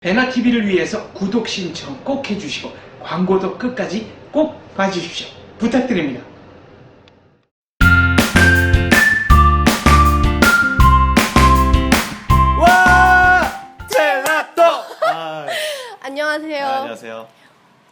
베나TV를 위해서 구독 신청 꼭 해주시고 광고도 끝까지 꼭 봐주십시오. 부탁드립니다. 와 젤라또 아, 안녕하세요. 네, 안녕하세요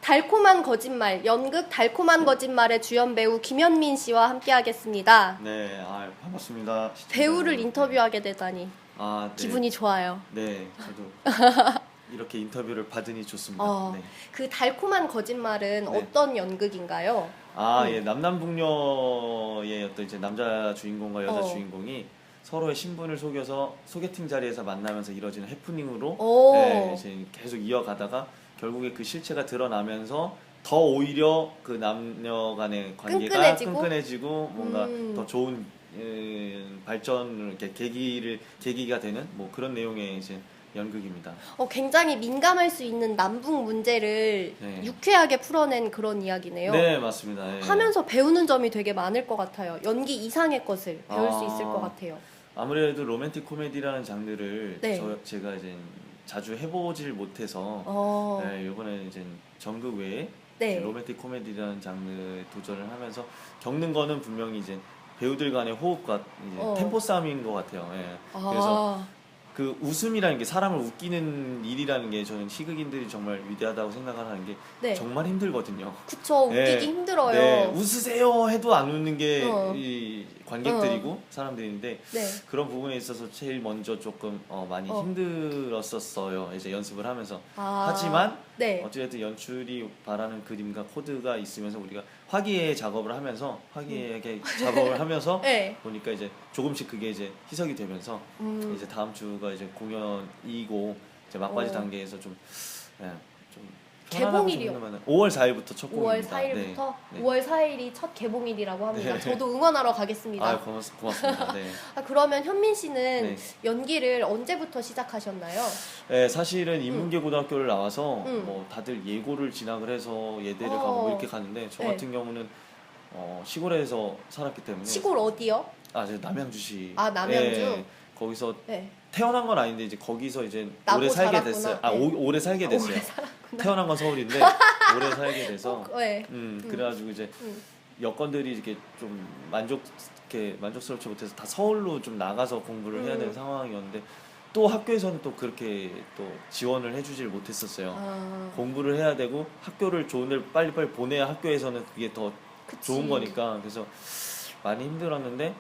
달콤한 거짓말, 연극 달콤한 거짓말의 주연 배우 김현민 씨와 함께하겠습니다. 네 아, 반갑습니다 배우를. 인터뷰하게 되다니 아, 네. 기분이 좋아요. 네 저도 이렇게 인터뷰를 받으니 좋습니다 어, 네. 그 달콤한 거짓말은 네. 어떤 연극인가요? 아, 음. 예, 남남북녀의 어떤 이제 남자 주인공과 여자 어. 주인공이 서로의 신분을 속여서 소개팅 자리에서 만나면서 이뤄지는 해프닝으로 오. 네, 이제 계속 이어가다가 결국에 그 실체가 드러나면서 더 오히려 그 남녀 간의 관계가 끈끈해지고? 끈끈해지고 뭔가 음. 더 좋은 음, 발전을 이렇게 계기를 계기가 되는 뭐 그런 내용의 이제 연극입니다. 어, 굉장히 민감할 수 있는 남북 문제를 네. 유쾌하게 풀어낸 그런 이야기네요. 네, 맞습니다. 예. 하면서 배우는 점이 되게 많을 것 같아요. 연기 이상의 것을 배울 수 아. 있을 것 같아요. 아무래도 로맨틱 코미디라는 장르를 네. 저, 제가 이제 자주 해보질 못해서 어, 네, 이번에 이제 전극 외에 네. 이제 로맨틱 코미디라는 장르에 도전을 하면서 겪는 거는 분명히 이제 배우들 간의 호흡과 어. 템포 싸움인 것 같아요. 예. 아, 그래서 그 웃음이라는 게 사람을 웃기는 일이라는 게 저는 희극인들이 정말 위대하다고 생각하는 게 네. 정말 힘들거든요. 그쵸, 웃기기 네. 힘들어요. 네, 웃으세요 해도 안 웃는 게 어. 이 관객들이고 사람들인데 네. 그런 부분에 있어서 제일 먼저 조금 어, 많이 어. 힘들었었어요. 이제 연습을 하면서. 아, 하지만 네. 어찌됐든 연출이 바라는 그림과 코드가 있으면서 우리가 화기애 작업을 하면서 화기애하게 작업을 하면서 네. 보니까 이제 조금씩 그게 이제 희석이 되면서 음, 이제 다음 주가 이제 공연이고 이제 막바지 어. 단계에서 좀, 예, 좀 개봉일이요? 5월 4일부터 첫 5월 공입니다. 4일부터 네. 5월 4일이 첫 개봉일이라고 합니다. 네. 저도 응원하러 가겠습니다. 아, 고맙, 고맙습니다. 네. 아, 그러면 현민 씨는 네. 연기를 언제부터 시작하셨나요? 네, 사실은 인문계 고등학교를 나와서 음. 뭐 다들 예고를 진학을 해서 예대를 어. 가고 뭐 이렇게 가는데 저 네. 같은 경우는 어, 시골에서 살았기 때문에 시골 어디요? 아, 저 남양주시. 아, 남양주? 예, 거기서 네. 태어난 건 아닌데 이제 거기서 이제 나고 오래 살게 자랐구나. 됐어요. 아, 네. 오, 오래 살게 됐어요. 오래 살았구나. 태어난 건 서울인데 오래 살게 돼서 어, 네. 음, 음. 그래가지고 이제 음. 여건들이 이렇게 좀 만족 이렇게 만족스럽지 못해서 다 서울로 좀 나가서 공부를 해야 되는 음. 상황이었는데 또 학교에서는 또 그렇게 또 지원을 해주질 못했었어요. 아, 공부를 해야 되고 학교를 좋은 데를 빨리빨리 보내야 학교에서는 그게 더 그치. 좋은 거니까 그래서 많이 힘들었는데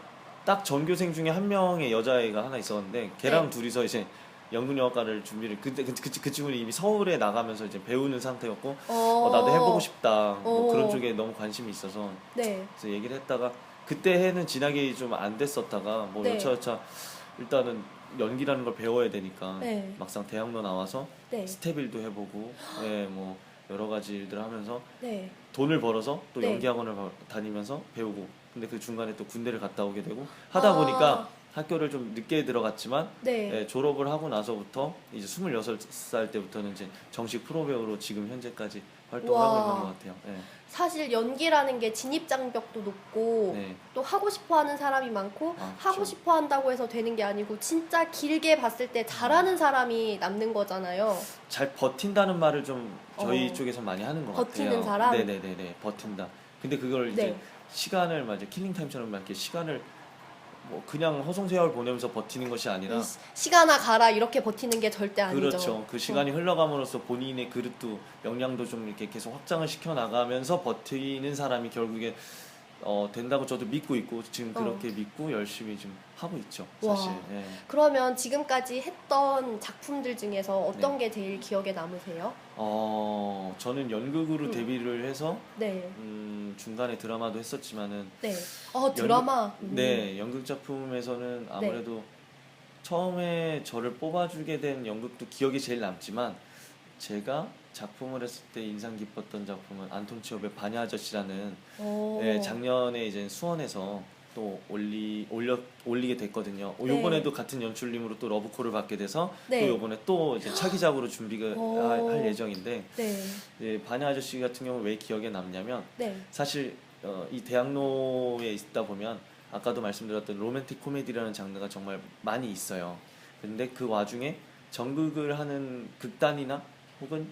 딱 전교생 중에 한 명의 여자애가 하나 있었는데 걔랑 네. 둘이서 이제 연극영화과를 준비를 그때 그, 그, 그 친구는 이미 서울에 나가면서 이제 배우는 상태였고 어, 어, 나도 해보고 싶다 뭐 어. 그런 쪽에 너무 관심이 있어서 네. 그래서 얘기를 했다가 그때 해는 진학이 좀 안 됐었다가 뭐 네. 여차여차 일단은 연기라는 걸 배워야 되니까 네. 막상 대학로 나와서 네. 스텝일도 해보고 예, 뭐 여러 가지 일들 하면서 네. 돈을 벌어서 또 네. 연기 학원을 가- 다니면서 배우고 근데 그 중간에 또 군대를 갔다 오게 되고 하다 아. 보니까 학교를 좀 늦게 들어갔지만 네. 예, 졸업을 하고 나서부터 이제 26살 때부터는 이제 정식 프로 배우로 지금 현재까지 활동을 와. 하고 있는 것 같아요. 예. 사실 연기라는 게 진입 장벽도 높고 네. 또 하고 싶어 하는 사람이 많고 아, 하고 그쵸. 싶어 한다고 해서 되는 게 아니고 진짜 길게 봤을 때 잘하는 사람이 남는 거잖아요. 잘 버틴다는 말을 좀 저희 어. 쪽에서 많이 하는 것 버티는 같아요. 사람? 네네네네 버틴다. 근데 그걸 이제 네. 시간을 맞아 킬링 타임처럼 막 이렇게 시간을 뭐 그냥 허송세월 보내면서 버티는 것이 아니라 시- 시간아 가라 이렇게 버티는 게 절대 아니죠. 그렇죠. 그 시간이 흘러감으로써 본인의 그릇도 역량도 좀 이렇게 계속 확장을 시켜 나가면서 버티는 사람이 결국에 어, 된다고 저도 믿고 있고 지금 어. 그렇게 믿고 열심히 좀 하고 있죠. 와. 사실. 예. 그러면 지금까지 했던 작품들 중에서 어떤 네. 게 제일 기억에 남으세요? 어, 저는 연극으로 음. 데뷔를 해서 네. 음, 중간에 드라마도 했었지만은 네. 어, 드라마. 음. 네, 연극 작품에서는 아무래도 처음에 저를 뽑아주게 된 연극도 기억이 제일 남지만 제가 작품을 했을 때 인상 깊었던 작품은 안톤 치업의 반야 아저씨라는 오. 네, 작년에 이제 수원에서 또 올리 올려 올리게 됐거든요. 어, 네. 요번에도 같은 연출님으로 또 러브콜을 받게 돼서 네. 또 요번에 또 이제 차기작으로 준비가 오. 할, 할 예정인데 네. 이제 반야 아저씨 같은 경우 왜 기억에 남냐면 네. 사실 어, 이 대학로에 있다 보면 아까도 말씀드렸던 로맨틱 코미디라는 장르가 정말 많이 있어요. 근데 그 와중에 전극을 하는 극단이나 혹은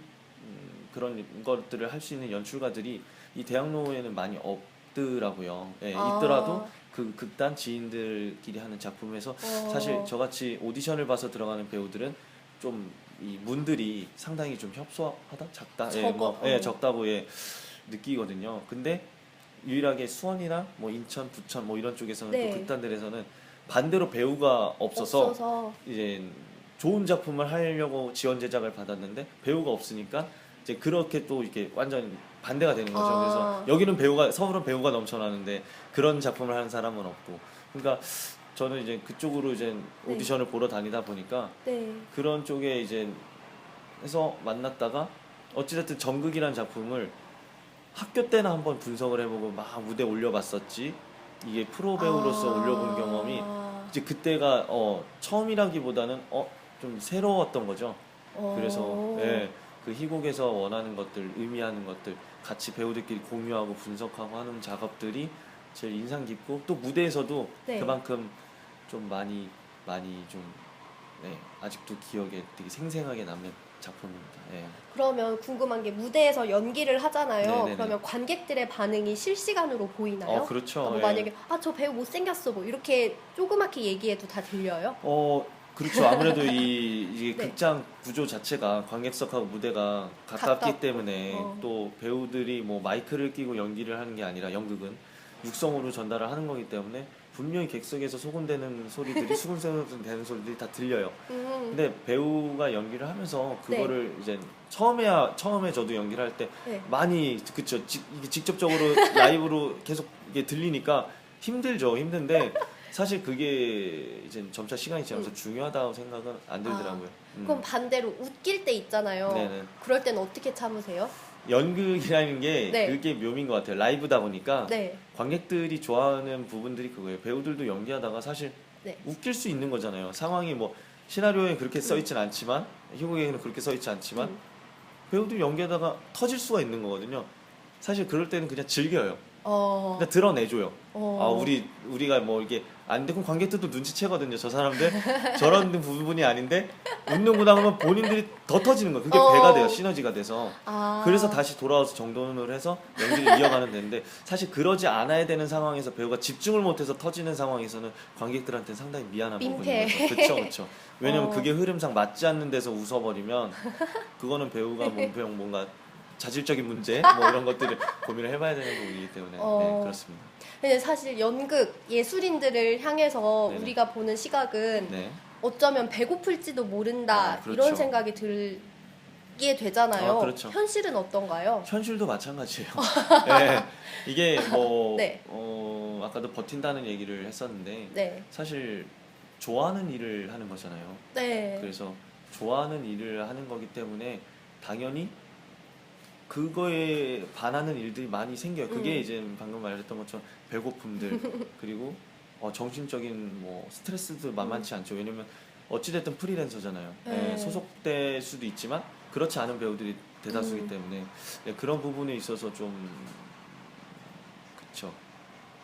음, 그런 것들을 할 수 있는 연출가들이 이 대학로에는 많이 없더라고요. 예, 아. 있더라도 그 극단 지인들끼리 하는 작품에서 어. 사실 저같이 오디션을 봐서 들어가는 배우들은 좀 이 문들이 상당히 좀 협소하다 작다 예, 뭐, 적어. 예, 어. 적다고 예, 느끼거든요. 근데 유일하게 수원이나 뭐 인천, 부천 뭐 이런 쪽에서는 네. 또 극단들에서는 반대로 배우가 없어서, 없어서 이제 좋은 작품을 하려고 지원 제작을 받았는데 배우가 없으니까 이제 그렇게 또 이렇게 완전 반대가 되는 거죠. 아. 그래서 여기는 배우가 서울은 배우가 넘쳐나는데 그런 작품을 하는 사람은 없고 그러니까 저는 이제 그쪽으로 이제 네. 오디션을 보러 다니다 보니까 네. 그런 쪽에 이제 해서 만났다가 어찌됐든 전극이라는 작품을 학교 때나 한번 분석을 해보고 막 무대 올려봤었지 이게 프로 배우로서 아. 올려본 경험이 이제 그때가 어 처음이라기보다는 어 좀 새로웠던 거죠. 어. 그래서 예, 그 희곡에서 원하는 것들, 의미하는 것들 같이 배우들끼리 공유하고 분석하고 하는 작업들이 제일 인상 깊고 또 무대에서도 네. 그만큼 좀 많이 많이 좀 네, 아직도 기억에 되게 생생하게 남는 작품입니다. 예. 그러면 궁금한 게 무대에서 연기를 하잖아요. 네네네. 그러면 관객들의 반응이 실시간으로 보이나요? 어 그렇죠. 뭐 예. 만약에 아 저 배우 못 생겼어 뭐 이렇게 조그맣게 얘기해도 다 들려요? 어 그렇죠. 아무래도 이 이게 네. 극장 구조 자체가 관객석하고 무대가 가깝기 가깝고. 때문에 어. 또 배우들이 뭐 마이크를 끼고 연기를 하는 게 아니라 연극은 육성으로 전달을 하는 거기 때문에 분명히 객석에서 소곤대는 소리들이 수근수근 되는 소리들이 다 들려요. 음. 근데 배우가 연기를 하면서 네. 그거를 이제 처음에야 처음에 저도 연기를 할때 네. 많이 그쵸 직, 이게 직접적으로 라이브로 계속 이게 들리니까 힘들죠 힘든데 사실 그게 이제 점차 시간이 지나면서 중요하다고 생각은 안 들더라고요. 음. 그럼 반대로 웃길 때 있잖아요. 네네. 그럴 때는 어떻게 참으세요? 연극이라는 게 네. 그게 묘미인 것 같아요. 라이브다 보니까 네. 관객들이 좋아하는 부분들이 그거예요. 배우들도 연기하다가 사실 네. 웃길 수 있는 거잖아요. 상황이 뭐 시나리오에 그렇게 써 있진 않지만 희곡에는 그렇게 써 있지 않지만 음. 배우들이 연기하다가 터질 수가 있는 거거든요. 사실 그럴 때는 그냥 즐겨요. 어. 그냥 드러내줘요. 어. 아 우리 우리가 뭐 이게 안 되고 관객들도 눈치채거든요. 저 사람들 저런 부분이 아닌데 웃는구나 하면 본인들이 더 터지는 거예요. 그게 어. 배가 돼요. 시너지가 돼서. 아. 그래서 다시 돌아와서 정돈을 해서 연기를 이어가는 데인데 사실 그러지 않아야 되는 상황에서 배우가 집중을 못해서 터지는 상황에서는 관객들한테는 상당히 미안한 민폐. 거죠. 그렇죠, 그렇죠. 왜냐면 어. 그게 흐름상 맞지 않는 데서 웃어버리면 그거는 배우가 뭔가 자질적인 문제 뭐 이런 것들을 고민을 해봐야 되는 부분이기 때문에 어. 네, 그렇습니다. 근데 사실 연극 예술인들을 향해서 네네. 우리가 보는 시각은 네. 어쩌면 배고플지도 모른다 아, 그렇죠. 이런 생각이 들 게 되잖아요. 아, 그렇죠. 현실은 어떤가요? 현실도 마찬가지예요. 네. 이게 뭐 네. 어, 아까도 버틴다는 얘기를 했었는데 네. 사실 좋아하는 일을 하는 거잖아요. 네. 그래서 좋아하는 일을 하는 거기 때문에 당연히 그거에 반하는 일들이 많이 생겨요. 그게 음. 이제 방금 말했던 것처럼 배고픔들 그리고 어, 정신적인 뭐 스트레스도 만만치 않죠. 왜냐면 어찌됐든 프리랜서잖아요. 음. 네. 예, 소속될 수도 있지만 그렇지 않은 배우들이 대다수기 음. 때문에 네, 그런 부분에 있어서 좀 그쵸.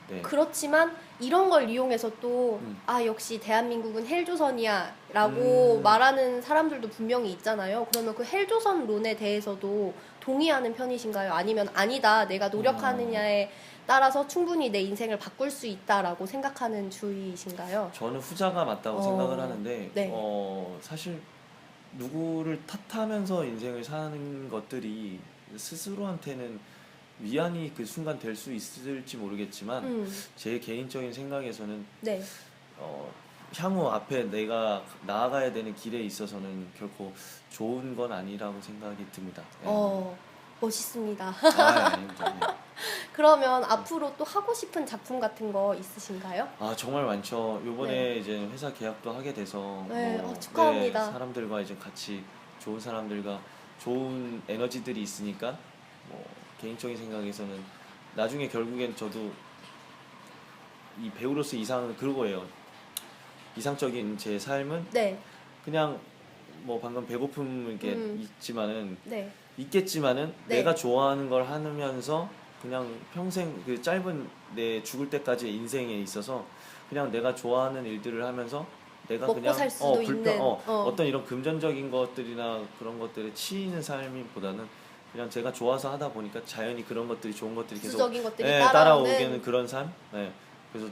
네. 그렇지만 이런 걸 이용해서 또 음. 아 역시 대한민국은 헬조선이야 라고 음. 말하는 사람들도 분명히 있잖아요. 그러면 그 헬조선론에 대해서도 동의하는 편이신가요? 아니면 아니다 내가 노력하느냐에 따라서 충분히 내 인생을 바꿀 수 있다라고 생각하는 주의이신가요? 저는 후자가 맞다고 어, 생각을 하는데 네. 어, 사실 누구를 탓하면서 인생을 사는 것들이 스스로한테는 위안이 그 순간 될 수 있을지 모르겠지만 음, 제 개인적인 생각에서는 네. 어, 향후 앞에 내가 나아가야 되는 길에 있어서는 결코 좋은 건 아니라고 생각이 듭니다. 예. 어 멋있습니다. 아, 아닙니다. 예. 그러면 앞으로 또 하고 싶은 작품 같은 거 있으신가요? 아 정말 많죠. 요번에 네. 이제 회사 계약도 하게 돼서 네, 뭐, 어, 축하합니다. 네, 사람들과 이제 같이 좋은 사람들과 좋은 에너지들이 있으니까 뭐 개인적인 생각에서는 나중에 결국엔 저도 이 배우로서 이상은 그거예요. 이상적인 제 삶은 네, 그냥 뭐 방금 배고픔 이렇게 음. 있지만은 네, 있겠지만은 네. 내가 좋아하는 걸 하면서 그냥 평생 그 짧은 내 죽을 때까지의 인생에 있어서 그냥 내가 좋아하는 일들을 하면서 내가 먹고 그냥 살 수도 어, 불편, 있는, 어, 어. 어떤 이런 금전적인 것들이나 그런 것들에 치이는 삶이보다는 그냥 제가 좋아서 하다 보니까 자연히 그런 것들이 좋은 것들이 계속 부수적인 것들이 예, 따라오는 따라오게 는 그런 삶. 네. 그래서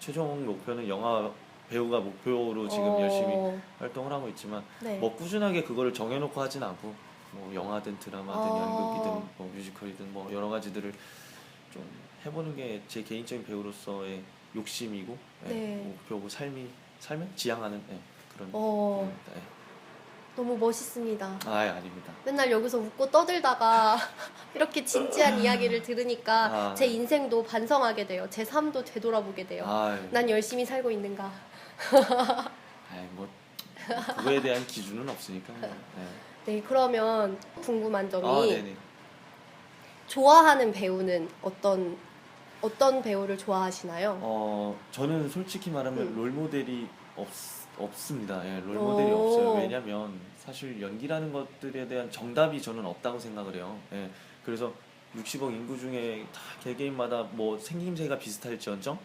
최종 목표는 영화 배우가 목표로 지금 어, 열심히 활동을 하고 있지만 네. 뭐 꾸준하게 그거를 정해놓고 하진 않고 뭐 영화든 드라마든 어. 연극이든 뭐 뮤지컬이든 뭐 여러 가지들을 좀 해보는 게 제 개인적인 배우로서의 욕심이고 예, 네. 목표고 삶이 삶을 지향하는 예, 그런 어. 부분입니다. 예. 너무 멋있습니다. 아 예, 아닙니다. 맨날 여기서 웃고 떠들다가 이렇게 진지한 이야기를 들으니까 아. 제 인생도 반성하게 돼요. 제 삶도 되돌아보게 돼요. 아, 난 열심히 살고 있는가? 아이 뭐 그거에 대한 기준은 없으니까. 뭐. 예. 네, 그러면 궁금한 점이 아. 좋아하는 배우는 어떤 어떤 배우를 좋아하시나요? 어 저는 솔직히 말하면 음. 롤 모델이 없 없습니다. 예, 롤 모델이 오. 없어요. 왜냐면 사실 연기라는 것들에 대한 정답이 저는 없다고 생각을 해요. 예, 그래서 60억 인구 중에 다 개개인마다 뭐 생김새가 비슷할지언정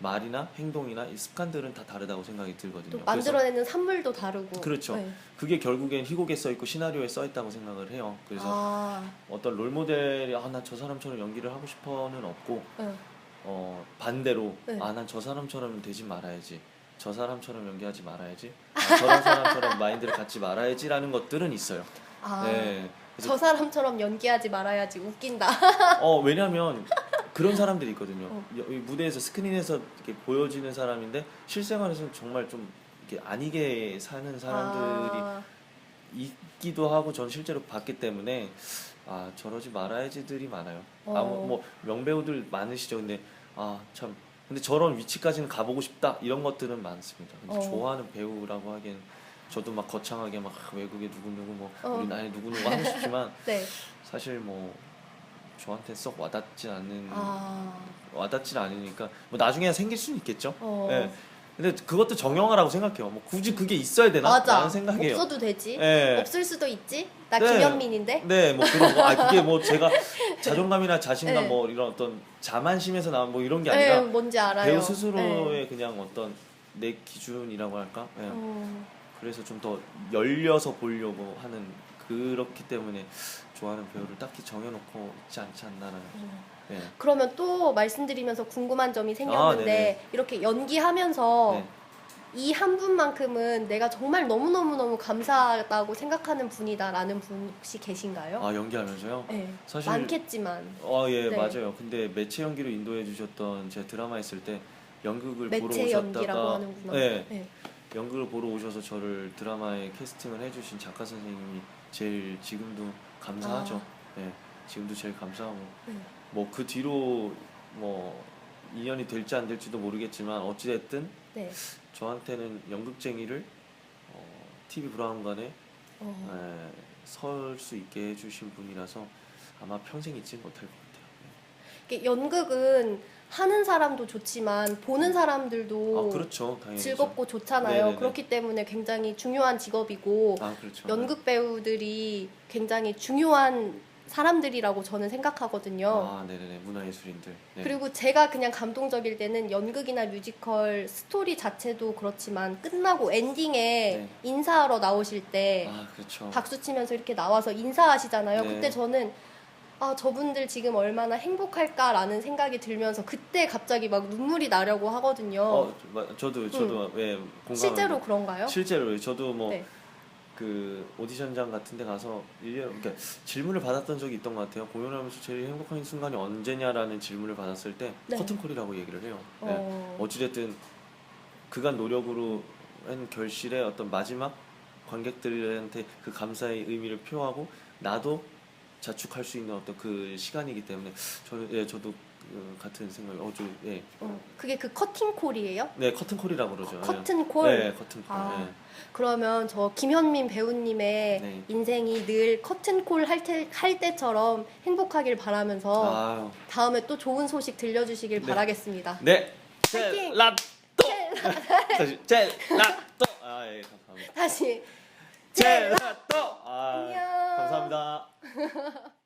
말이나 행동이나 이 습관들은 다 다르다고 생각이 들거든요. 또 만들어내는 산물도 다르고. 그렇죠. 네. 그게 결국엔 희곡에 써 있고 시나리오에 써 있다고 생각을 해요. 그래서 아, 어떤 롤 모델이 아 나 저 사람처럼 연기를 하고 싶어는 없고 응. 어 반대로 네. 아난 저 사람처럼 되지 말아야지 저 사람처럼 연기하지 말아야지 아, 저런 사람처럼 마인드를 갖지 말아야지라는 것들은 있어요. 아, 네. 저 사람처럼 연기하지 말아야지 웃긴다. 어 왜냐하면 그런 사람들이 있거든요. 어. 여- 이 무대에서 스크린에서 이렇게 보여지는 사람인데 실생활에서는 정말 좀 이렇게 아니게 사는 사람들이 아, 있기도 하고 전 실제로 봤기 때문에 아 저러지 말아야지들이 많아요. 어. 아무 뭐 명배우들 많으시죠. 근데 아 참 근데 저런 위치까지는 가보고 싶다 이런 것들은 많습니다. 근데 어. 좋아하는 배우라고 하기엔 저도 막 거창하게 막 아, 외국에 누구 누구 뭐 어. 우리 나라에 누구 누구 하고 싶지만 네. 사실 뭐 저한테 썩 와닿지 않는 아, 와닿지 않으니까 뭐 나중에 생길 수는 있겠죠. 어. 예. 근데 그것도 정형화라고 생각해요. 뭐 굳이 그게 있어야 되나? 맞아. 라는 생각이에요. 없어도 되지. 예. 없을 수도 있지. 나 네. 김현민인데. 네, 뭐 그런 거. 아, 그게 뭐 제가 자존감이나 자신감 네. 뭐 이런 어떤 자만심에서 나온 뭐 이런 게 네, 아니라 뭔지 알아요. 배우 스스로의 네. 그냥 어떤 내 기준이라고 할까? 예. 어, 그래서 좀 더 열려서 보려고 하는 그렇기 때문에 좋아하는 배우를 딱히 정해놓고 있지 않지 않나라는. 어. 예. 그러면 또 말씀드리면서 궁금한 점이 생겼는데 아. 이렇게 연기하면서 네. 이한 분만큼은 내가 정말 너무너무너무 감사하다고 생각하는 분이다라는 분 혹시 계신가요? 아 연기하면서요? 네. 사실 많겠지만 어, 예, 네. 맞아요. 근데 매체 연기로 인도해 주셨던 제 드라마 했을 때 연극을 보러 오셨다가 연기라고 하는구나. 네, 네. 연극을 보러 오셔서 저를 드라마에 캐스팅을 해주신 작가 선생님이 제일 지금도 감사하죠. 네, 지금도 제일 감사하고 아. 네. 뭐 그 뒤로 뭐 인연이 될지 안 될지도 모르겠지만 어찌 됐든 네. 저한테는 연극쟁이를 어, TV 브라운관에 어. 설 수 있게 해주신 분이라서 아마 평생 잊지 못할 것 같아요. 이게 연극은 하는 사람도 좋지만 보는 사람들도 아 그렇죠, 당연히 즐겁고 좋잖아요. 네네네. 그렇기 때문에 굉장히 중요한 직업이고 아 그렇죠. 연극 배우들이 굉장히 중요한 사람들이라고 저는 생각하거든요. 아 네네네 문화예술인들. 네. 그리고 제가 그냥 감동적일 때는 연극이나 뮤지컬 스토리 자체도 그렇지만 끝나고 엔딩에 네. 인사하러 나오실 때 아 그렇죠. 박수 치면서 이렇게 나와서 인사하시잖아요. 네. 그때 저는 아 저분들 지금 얼마나 행복할까라는 생각이 들면서 그때 갑자기 막 눈물이 나려고 하거든요. 어 마- 저도 저도 예 공감. 실제로 그런가요? 실제로 저도 뭐. 네. 그 오디션장 같은 데 가서 일년 그러니까 질문을 받았던 적이 있던 것 같아요. 공연하면서 제일 행복한 순간이 언제냐라는 질문을 받았을 때 네. 커튼콜이라고 얘기를 해요. 예. 어, 어찌됐든 그간 노력으로 한 결실의 어떤 마지막 관객들한테 그 감사의 의미를 표하고 나도 자축할 수 있는 어떤 그 시간이기 때문에 저는 예 저도 그 같은 생각 어저 예. 어, 그게 그 커팅콜이에요? 네 커튼콜이라고 그러죠. 예. 커튼콜? 네 커튼콜. 아. 예. 그러면 저 김현민 배우님의 네. 인생이 늘 커튼콜 할, 때, 할 때처럼 행복하길 바라면서 아유. 다음에 또 좋은 소식 들려주시길 네. 바라겠습니다. 네. 파이팅! 젤라또. 젤라또. 아 예 감사합니다. 다시 젤라또. 아 안녕. 감사합니다.